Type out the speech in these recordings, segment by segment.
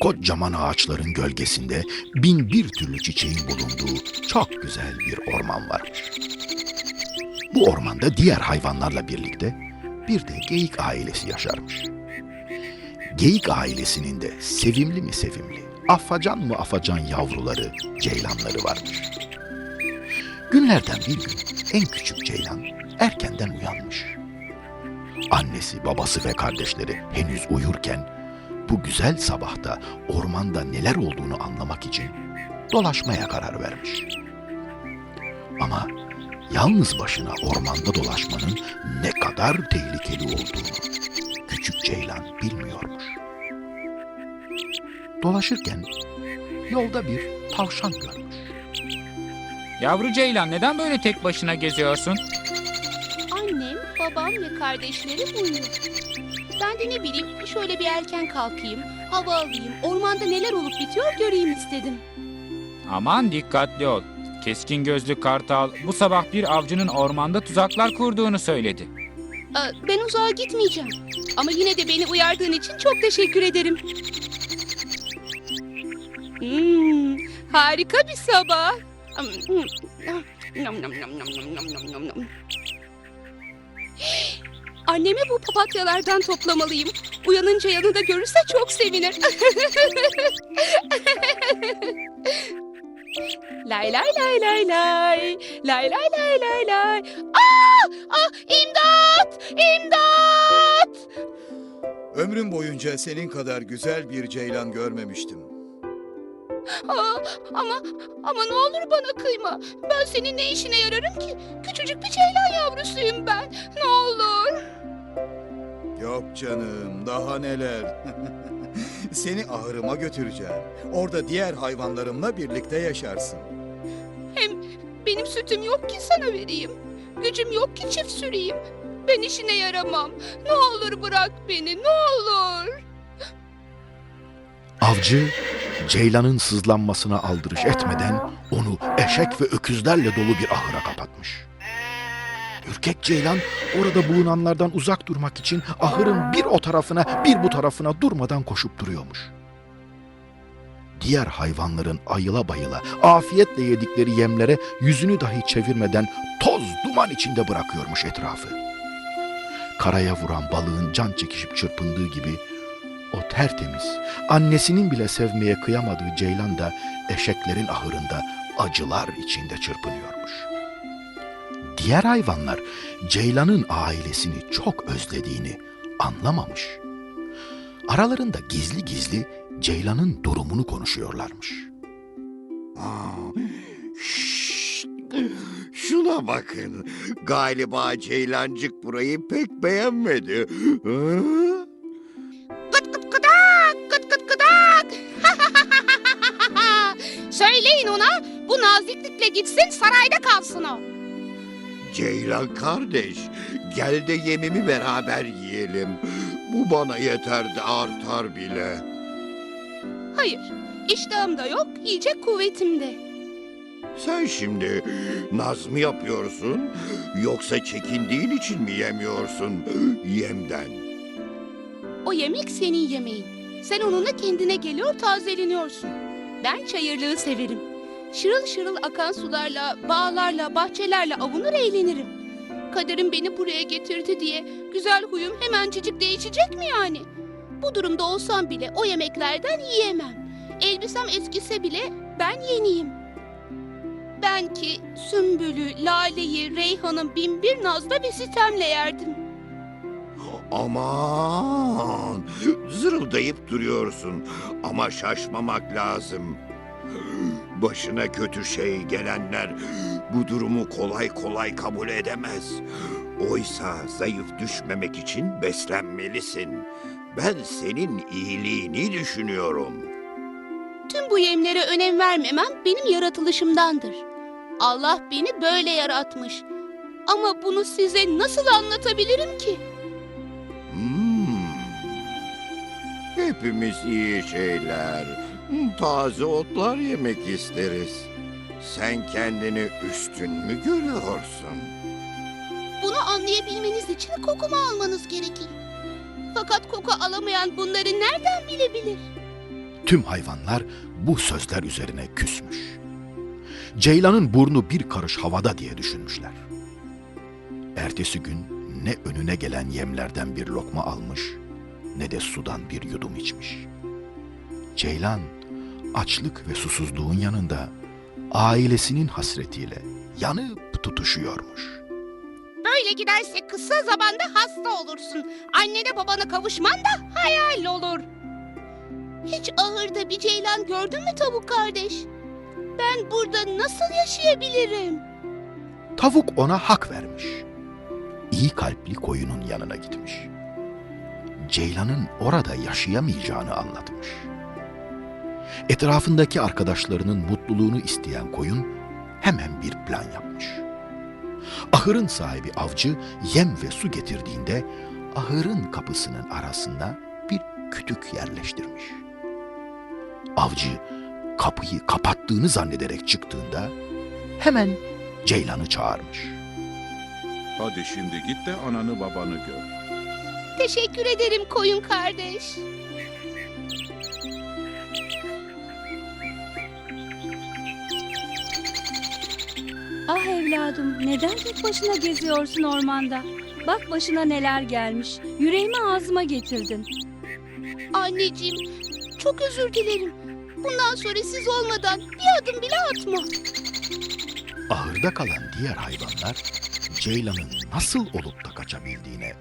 kocaman ağaçların gölgesinde bin bir türlü çiçeğin bulunduğu çok güzel bir orman varmış. Bu ormanda diğer hayvanlarla birlikte bir de geyik ailesi yaşarmış. Geyik ailesinin de sevimli mi sevimli, afacan mı afacan yavruları, ceylanları varmış. Günlerden bir gün en küçük ceylan erkenden uyanmış. Annesi, babası ve kardeşleri henüz uyurken bu güzel sabahta ormanda neler olduğunu anlamak için dolaşmaya karar vermiş. Ama yalnız başına ormanda dolaşmanın ne kadar tehlikeli olduğunu küçük ceylan bilmiyormuş. Dolaşırken yolda bir tavşan görmüş. Yavru Ceylan neden böyle tek başına geziyorsun? Annem, babam ve kardeşlerim uyuyor. Ben de ne bileyim şöyle bir erken kalkayım, hava alayım, ormanda neler olup bitiyor göreyim istedim. Aman dikkatli ol. Keskin gözlü kartal bu sabah bir avcının ormanda tuzaklar kurduğunu söyledi. Aa, ben uzağa gitmeyeceğim. Ama yine de beni uyardığın için çok teşekkür ederim. Hmm, harika bir sabah. Anneme bu papatyalardan toplamalıyım. Uyanınca yanında görürse çok sevinir. lay lay lay lay lay. Lay lay lay lay lay. Aa! Ah! İmdat! İmdat! Ömrüm boyunca senin kadar güzel bir ceylan görmemiştim. Aa, ama ama ne olur bana kıyma. Ben senin ne işine yararım ki? Küçücük bir ceylan yavrusuyum ben. Yok canım, daha neler. Seni ahırıma götüreceğim. Orada diğer hayvanlarımla birlikte yaşarsın. Hem benim sütüm yok ki sana vereyim. Gücüm yok ki çift süreyim. Ben işine yaramam. Ne olur bırak beni, ne olur. Avcı, ceylanın sızlanmasına aldırış etmeden onu eşek ve öküzlerle dolu bir ahıra kapatmış. Ürkek ceylan orada bulunanlardan uzak durmak için ahırın bir o tarafına bir bu tarafına durmadan koşup duruyormuş. Diğer hayvanların ayıla bayıla afiyetle yedikleri yemlere yüzünü dahi çevirmeden toz duman içinde bırakıyormuş etrafı. Karaya vuran balığın can çekişip çırpındığı gibi o tertemiz, annesinin bile sevmeye kıyamadığı Ceylan da eşeklerin ahırında acılar içinde çırpınıyormuş. Diğer hayvanlar Ceylan'ın ailesini çok özlediğini anlamamış. Aralarında gizli gizli Ceylan'ın durumunu konuşuyorlarmış. Aa, şşt! Şuna bakın. Galiba Ceylancık burayı pek beğenmedi. Hı? Gıt gıt gıdak, gıt gıt gıdak. Söyleyin ona bu naziklikle gitsin sarayda kalsın o. Ceylan kardeş, gel de yemimi beraber yiyelim. Bu bana yeter de artar bile. Hayır, iştahım da yok, yiyecek kuvvetim de. Sen şimdi naz mı yapıyorsun? Yoksa çekindiğin için mi yemiyorsun yemden? O yemek senin yemeğin. Sen onunla kendine geliyor tazeleniyorsun. Ben çayırlığı severim. Şırıl şırıl akan sularla, bağlarla, bahçelerle avunur eğlenirim. Kaderim beni buraya getirdi diye güzel huyum hemencecik değişecek mi yani? Bu durumda olsam bile o yemeklerden yiyemem. Elbisem eskise bile ben yeniyim. Ben ki sümbülü, laleyi, reyhanın bin bir nazda ve sitemle yerdim. Aman! Zırıldayıp duruyorsun ama şaşmamak lazım. Başına kötü şey gelenler bu durumu kolay kolay kabul edemez. Oysa zayıf düşmemek için beslenmelisin. Ben senin iyiliğini düşünüyorum. Tüm bu yemlere önem vermemem benim yaratılışımdandır. Allah beni böyle yaratmış. Ama bunu size nasıl anlatabilirim ki? Hmm. Hepimiz iyi şeyler, taze otlar yemek isteriz. Sen kendini üstün mü görüyorsun? Bunu anlayabilmeniz için kokumu almanız gerekir. Fakat koku alamayan bunları nereden bilebilir? Tüm hayvanlar bu sözler üzerine küsmüş. Ceylanın burnu bir karış havada diye düşünmüşler. Ertesi gün ne önüne gelen yemlerden bir lokma almış ne de sudan bir yudum içmiş. Ceylan açlık ve susuzluğun yanında ailesinin hasretiyle yanıp tutuşuyormuş. Böyle giderse kısa zamanda hasta olursun. Annene babana kavuşman da hayal olur. Hiç ahırda bir ceylan gördün mü tavuk kardeş? Ben burada nasıl yaşayabilirim? Tavuk ona hak vermiş. İyi kalpli koyunun yanına gitmiş. Ceylan'ın orada yaşayamayacağını anlatmış. Etrafındaki arkadaşlarının mutluluğunu isteyen koyun hemen bir plan yapmış. Ahırın sahibi avcı yem ve su getirdiğinde ahırın kapısının arasında bir kütük yerleştirmiş. Avcı kapıyı kapattığını zannederek çıktığında hemen Ceylan'ı çağırmış. Hadi şimdi git de ananı babanı gör. Teşekkür ederim koyun kardeş. Ah evladım, neden tek başına geziyorsun ormanda? Bak başına neler gelmiş. Yüreğimi ağzıma getirdin. Anneciğim, çok özür dilerim. Bundan sonra siz olmadan bir adım bile atma. Ahırda kalan diğer hayvanlar Ceylan'ın nasıl olup da kaçabildiğine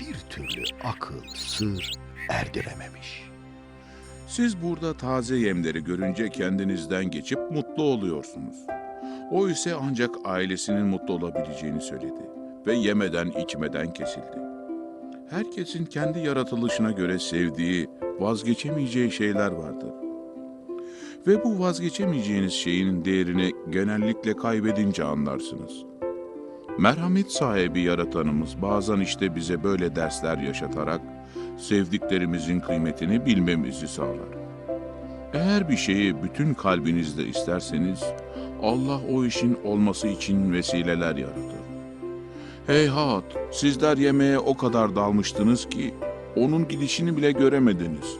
bir türlü akıl, sır erdirememiş. Siz burada taze yemleri görünce kendinizden geçip mutlu oluyorsunuz. O ise ancak ailesinin mutlu olabileceğini söyledi ve yemeden içmeden kesildi. Herkesin kendi yaratılışına göre sevdiği, vazgeçemeyeceği şeyler vardır. Ve bu vazgeçemeyeceğiniz şeyin değerini genellikle kaybedince anlarsınız. Merhamet sahibi yaratanımız bazen işte bize böyle dersler yaşatarak sevdiklerimizin kıymetini bilmemizi sağlar. Eğer bir şeyi bütün kalbinizle isterseniz Allah o işin olması için vesileler yaratır. Heyhat, sizler yemeğe o kadar dalmıştınız ki onun gidişini bile göremediniz.